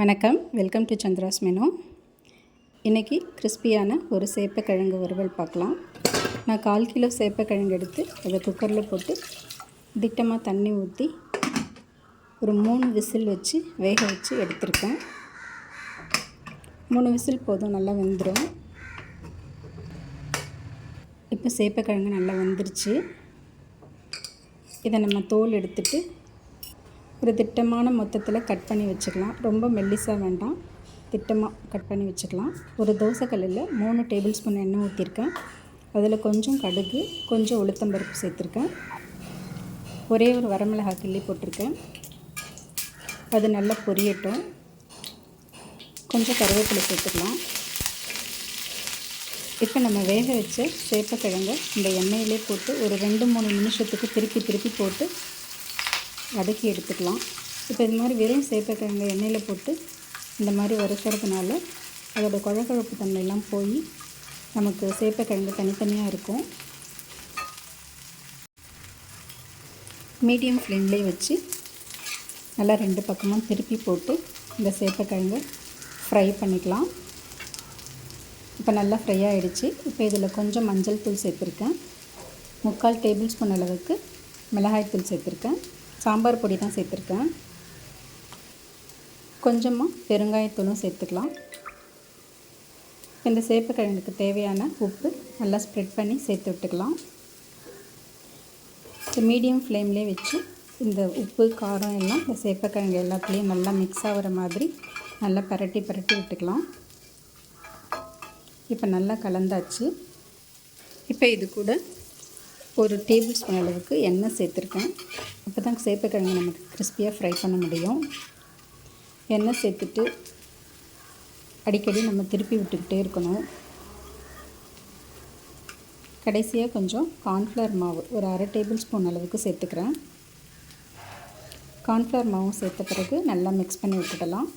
வணக்கம். Welcome to Chandra's menu இன்றைக்கி கிறிஸ்பியான ஒரு சேப்பக்கிழங்கு வறுவல் பார்க்கலாம். நான் கால் கிலோ சேப்பக்கிழங்கு எடுத்து அதை குக்கரில் போட்டு திட்டமாக தண்ணி ஊற்றி ஒரு மூணு விசில் வச்சு வேக வச்சு எடுத்திருக்கேன். மூணு விசில் போதும் நல்லா வெந்துடும் இப்போ சேப்பக்கிழங்கு நல்லா வெந்துருச்சு. இதை நம்ம தோல் எடுத்துட்டு ஒரு திட்டமான மொத்தத்தில் கட் பண்ணி வச்சுக்கலாம். ரொம்ப மெல்லிசாக வேண்டாம். திட்டமாக கட் பண்ணி வச்சுக்கலாம். ஒரு தோசைக்கல்லில் மூணு டேபிள் ஸ்பூன் எண்ணெய் ஊற்றிருக்கேன் அதில் கொஞ்சம் கடுகு கொஞ்சம் உளுத்தம்பருப்பு சேர்த்துருக்கேன். ஒரே ஒரு வரமிளகா கிள்ளி போட்டிருக்கேன். அது நல்லா பொரியட்டும். கொஞ்சம் கருவேப்பிலை சேர்த்துக்கலாம். இப்போ நம்ம வேக வச்ச சேப்பக்கிழங்கை இந்த எண்ணெயிலே போட்டு ஒரு ரெண்டு மூணு நிமிஷத்துக்கு திருப்பி திருப்பி போட்டு வதக்கி எடுத்துக்கலாம். இப்போ இது மாதிரி வெறும் சேப்பக்கிழங்கு எண்ணெயில் போட்டு இந்த மாதிரி வறுக்கிறதுனால அதோடய குழகுழப்பு தன்மையெல்லாம் போய் நமக்கு சேப்பக்கிழங்கு தனித்தனியாக இருக்கும். மீடியம் ஃப்ளேம்லேயே வச்சு நல்லா ரெண்டு பக்கமும் திருப்பி போட்டு இந்த சேப்பக்கிழங்கு ஃப்ரை பண்ணிக்கலாம். இப்போ நல்லா ஃப்ரை ஆகிடுச்சு இப்போ இதில் கொஞ்சம் மஞ்சள் தூள் சேர்த்துருக்கேன். முக்கால் டேபிள் ஸ்பூன் அளவுக்கு மிளகாய் தூள் சேர்த்துருக்கேன். சாம்பார் பொடி தான் சேர்த்துருக்கேன். கொஞ்சமாக பெருங்காயத்தூளும் சேர்த்துக்கலாம். இந்த சேப்பக்கிழங்குக்கு தேவையான உப்பு நல்லா ஸ்ப்ரெட் பண்ணி சேர்த்து விட்டுக்கலாம். மீடியம் ஃப்ளேம்லேயே வச்சு இந்த உப்பு காரம் எல்லாம் இந்த சேப்பக்கிழங்கு எல்லாத்துலேயும் நல்லா மிக்ஸ் ஆகிற மாதிரி நல்லா பரட்டி பரட்டி விட்டுக்கலாம். இப்போ நல்லா கலந்தாச்சு. இப்போ இது கூட ஒரு டேபிள் ஸ்பூன் அளவுக்கு எண்ணெய் சேர்த்துருக்கேன். அப்போ தான் சேப்பக்கிழங்கு நமக்கு கிறிஸ்பியாக ஃப்ரை பண்ண முடியும். எண்ணெய் சேர்த்துட்டு அடிக்கடி நம்ம திருப்பி விட்டுக்கிட்டே இருக்கணும். கடைசியாக கொஞ்சம் கார்ன்ஃப்ளவர் மாவு ஒரு அரை டேபிள் ஸ்பூன் அளவுக்கு சேர்த்துக்கிறேன். கார்ன்ஃப்ளவர் மாவும் சேர்த்த பிறகு நல்லா மிக்ஸ் பண்ணி விட்டுடலாம்.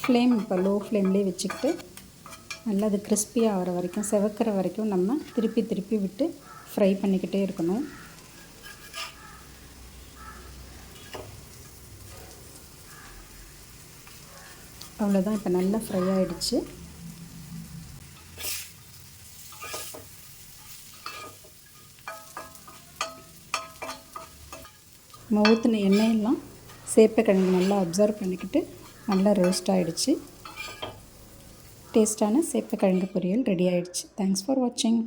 ஃப்ளேம் இப்போ லோ ஃப்ளேம்லேயே வச்சுக்கிட்டு நல்லா அது கிறிஸ்பியாக ஆகிற வரைக்கும் செவக்கிற வரைக்கும் நம்ம திருப்பி திருப்பி விட்டு ஃப்ரை பண்ணிக்கிட்டே இருக்கணும். அவ்வளோதான் இப்போ நல்லா ஃப்ரை ஆகிடுச்சு நம்ம ஊற்றின எண்ணெயெல்லாம் சேப்பக்கிழங்கு நல்லா அப்சர்வ் பண்ணிக்கிட்டு நல்லா ரோஸ்ட் ஆகிடுச்சு டேஸ்ட்டான சேப்பக்கிழங்கு பொரியல் ரெடி ஆகிடுச்சு தேங்க்ஸ் ஃபார் வாட்சிங்